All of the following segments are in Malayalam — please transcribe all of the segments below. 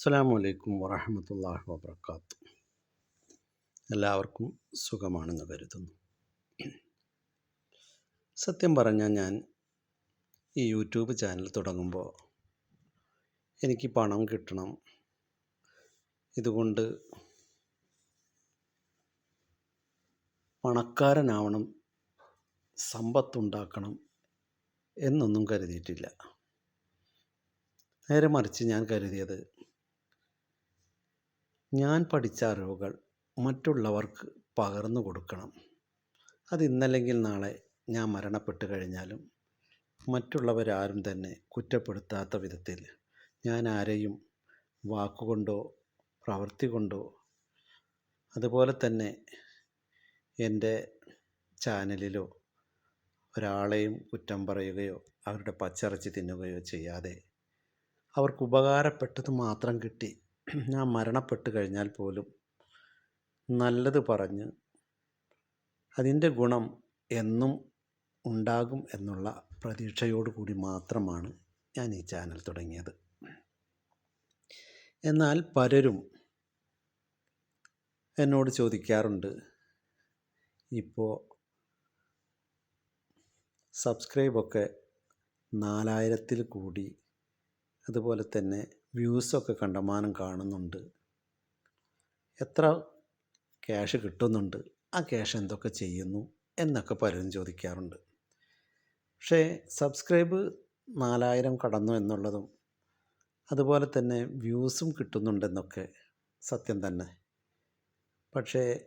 അസ്സാം വലൈക്കും വറഹമത്തല്ലാഹി വാബർക്കാത്തു എല്ലാവർക്കും സുഖമാണെന്ന് കരുതുന്നു. സത്യം പറഞ്ഞാൽ ഞാൻ ഈ യൂട്യൂബ് ചാനൽ തുടങ്ങുമ്പോൾ എനിക്ക് പണം കിട്ടണം. ഇതുകൊണ്ട് പണക്കാരനാവണം സമ്പത്തുണ്ടാക്കണം എന്നൊന്നും കരുതിയിട്ടില്ല. നേരെ മറിച്ച് ഞാൻ കരുതിയത് ഞാൻ പഠിച്ച അറിവുകൾ മറ്റുള്ളവർക്ക് പകർന്നു കൊടുക്കണം. അത് ഇന്നല്ലെങ്കിൽ നാളെ ഞാൻ മരണപ്പെട്ട് കഴിഞ്ഞാലും മറ്റുള്ളവരാരും തന്നെ കുറ്റപ്പെടുത്താത്ത വിധത്തിൽ ഞാൻ ആരെയും വാക്കുകൊണ്ടോ പ്രവൃത്തി കൊണ്ടോ അതുപോലെ തന്നെ എന്റെ ചാനലിലോ ഒരാളെയും കുറ്റം പറയുകയോ അവരുടെ പച്ചിറച്ചി തിന്നുകയോ ചെയ്യാതെ അവർക്ക് ഉപകാരപ്പെട്ടത് മാത്രം കിട്ടി ഞാൻ മരണപ്പെട്ട് കഴിഞ്ഞാൽ പോലും നല്ലത് പറഞ്ഞ് അതിന്റെ ഗുണം എന്നും ഉണ്ടാകും എന്നുള്ള പ്രതീക്ഷയോടു കൂടി മാത്രമാണ് ഞാൻ ഈ ചാനൽ തുടങ്ങിയത്. എന്നാൽ പലരും എന്നോട് ചോദിക്കാറുണ്ട് ഇപ്പോൾ സബ്സ്ക്രൈബൊക്കെ നാലായിരത്തിൽ കൂടി അതുപോലെ തന്നെ വ്യൂസൊക്കെ കണ്ടമാനം കാണുന്നുണ്ട്. എത്ര ക്യാഷ് കിട്ടുന്നുണ്ട് ആ ക്യാഷ് എന്തൊക്കെ ചെയ്യുന്നു എന്നൊക്കെ പലരും ചോദിക്കാറുണ്ട്. പക്ഷേ സബ്സ്ക്രൈബ് നാലായിരം കടന്നു എന്നുള്ളതും അതുപോലെ തന്നെ വ്യൂസും കിട്ടുന്നുണ്ടെന്നൊക്കെ സത്യം തന്നെ. പക്ഷേ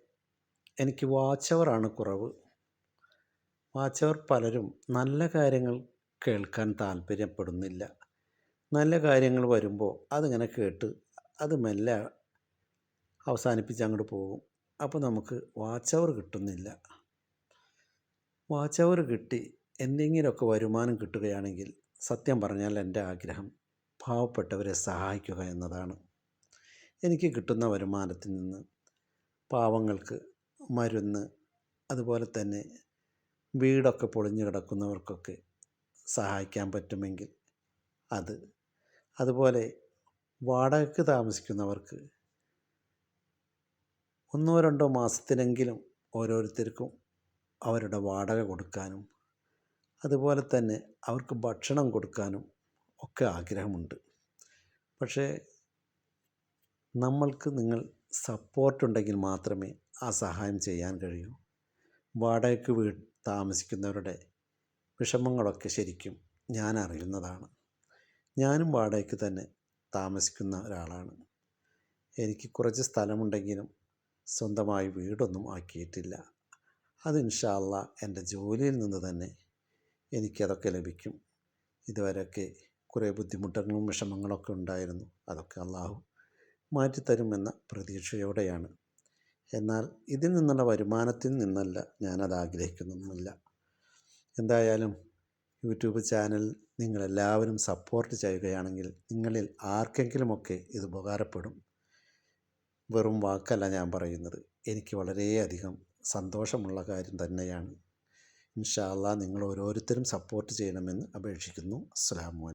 എനിക്ക് വാച്ച് അവറാണ് കുറവ്. വാച്ച് അവർ പലരും നല്ല കാര്യങ്ങൾ കേൾക്കാൻ താല്പര്യപ്പെടുന്നില്ല. നല്ല കാര്യങ്ങൾ വരുമ്പോൾ അതിങ്ങനെ കേട്ട് അത് മെല്ലെ അവസാനിപ്പിച്ച് അങ്ങോട്ട് പോകും. അപ്പോൾ നമുക്ക് വാച്ച് അവർ കിട്ടുന്നില്ല. വാച്ച് അവർ കിട്ടി എന്തെങ്കിലുമൊക്കെ വരുമാനം കിട്ടുകയാണെങ്കിൽ സത്യം പറഞ്ഞാൽ എന്റെ ആഗ്രഹം പാവപ്പെട്ടവരെ സഹായിക്കുക എന്നതാണ്. എനിക്ക് കിട്ടുന്ന വരുമാനത്തിൽ നിന്ന് പാവങ്ങൾക്ക് മരുന്ന് അതുപോലെ തന്നെ വീടൊക്കെ പൊളിഞ്ഞു കിടക്കുന്നവർക്കൊക്കെ സഹായിക്കാൻ പറ്റുമെങ്കിൽ അത് അതുപോലെ വാടകയ്ക്ക് താമസിക്കുന്നവർക്ക് ഒന്നോ രണ്ടോ മാസത്തിനെങ്കിലും ഓരോരുത്തർക്കും അവരുടെ വാടക കൊടുക്കാനും അതുപോലെ തന്നെ അവർക്ക് ഭക്ഷണം കൊടുക്കാനും ഒക്കെ ആഗ്രഹമുണ്ട്. പക്ഷേ നമ്മൾക്ക് നിങ്ങൾ സപ്പോർട്ടുണ്ടെങ്കിൽ മാത്രമേ ആ സഹായം ചെയ്യാൻ കഴിയൂ. വാടകയ്ക്ക് വീ താമസിക്കുന്നവരുടെ വിഷമങ്ങളൊക്കെ ശരിക്കും ഞാൻ അറിയുന്നതാണ്. ഞാനും വാടകയ്ക്ക് തന്നെ താമസിക്കുന്ന ഒരാളാണ്. എനിക്ക് കുറച്ച് സ്ഥലമുണ്ടെങ്കിലും സ്വന്തമായി വീടൊന്നും ആക്കിയിട്ടില്ല. അത് ഇൻഷാല്ല എന്റെ ജോലിയിൽ നിന്ന് തന്നെ എനിക്കതൊക്കെ ലഭിക്കും. ഇതുവരെയൊക്കെ കുറേ ബുദ്ധിമുട്ടുകളും വിഷമങ്ങളൊക്കെ ഉണ്ടായിരുന്നു. അതൊക്കെ അള്ളാഹു മാറ്റിത്തരുമെന്ന പ്രതീക്ഷയോടെയാണ്. എന്നാൽ ഇതിൽ നിന്നുള്ള വരുമാനത്തിൽ നിന്നല്ല ഞാനത് ആഗ്രഹിക്കുന്നൊന്നുമില്ല എന്തായാലും യൂട്യൂബ് ചാനൽ നിങ്ങളെല്ലാവരും സപ്പോർട്ട് ചെയ്യുകയാണെങ്കിൽ നിങ്ങളിൽ ആർക്കെങ്കിലുമൊക്കെ ഇത് ഉപകാരപ്പെടും. വെറും വാക്കല്ല ഞാൻ പറയുന്നത്. എനിക്ക് വളരെയധികം സന്തോഷമുള്ള കാര്യം തന്നെയാണ്. ഇൻഷാല്ല നിങ്ങൾ ഓരോരുത്തരും സപ്പോർട്ട് ചെയ്യണമെന്ന് അപേക്ഷിക്കുന്നു. അസ്സാം